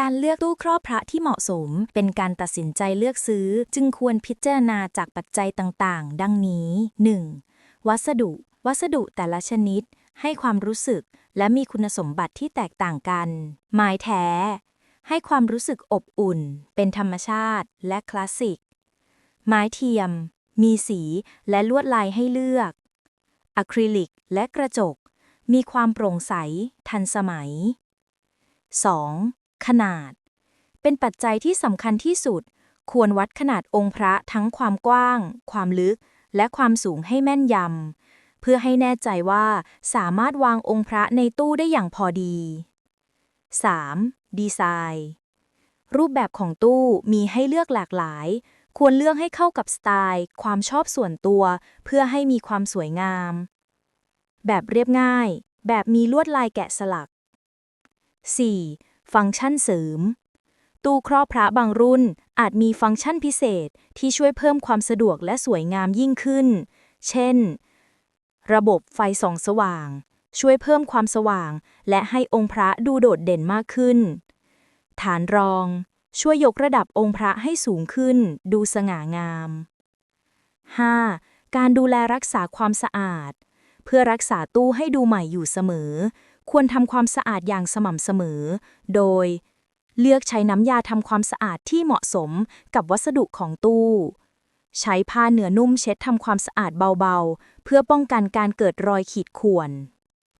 การเลือกตู้ครอบพระที่เหมาะสม เป็นการตัดสินใจเลือกซื้อ จึงควรพิจารณาจากปัจจัยต่างๆ ดังนี้ 1. วัสดุ วัสดุแต่ละชนิด ให้ความรู้สึก และมีคุณสมบัติที่แตกต่างกัน ไม้แท้ ให้ความรู้สึกอบอุ่น เป็นธรรมชาติ และคลาสสิก ไม้เทียม มีสีและลวดลายให้เลือก อะคริลิกและกระจก มีความโปร่งใส ทันสมัย 2. ขนาด เป็นปัจจัยที่สำคัญที่สุด ควรวัดขนาดองค์พระทั้งความกว้าง ความลึก และความสูงให้แม่นยำ เพื่อให้แน่ใจว่าสามารถวางองค์พระในตู้ได้อย่างพอดี 3. ดีไซน์ รูปแบบของตู้มีให้เลือกหลากหลาย ควรเลือกให้เข้ากับสไตล์ ความชอบส่วนตัว เพื่อให้มีความสวยงาม แบบเรียบง่าย แบบมีลวดลายแกะสลัก 4. ฟังก์ชันเสริม ตู้ครอบพระบางรุ่นอาจมีฟังก์ชันพิเศษที่ช่วยเพิ่มความสะดวกและสวยงามยิ่งขึ้น เช่น ระบบไฟส่องสว่าง ช่วยเพิ่มความสว่าง และให้องค์พระดูโดดเด่นมากขึ้น ฐานรอง ช่วยยกระดับองค์พระให้สูงขึ้น ดูสง่างาม 5. การดูแลรักษาความสะอาด เพื่อรักษาตู้ให้ดูใหม่อยู่เสมอ ควรทำความสะอาดอย่างสม่ำเสมอ โดย เลือกใช้น้ำยาทำความสะอาดที่เหมาะสมกับวัสดุของตู้ ใช้ผ้าเนื้อนุ่มเช็ดทำความสะอาดเบาๆ เพื่อป้องกันการเกิดรอยขีดข่วน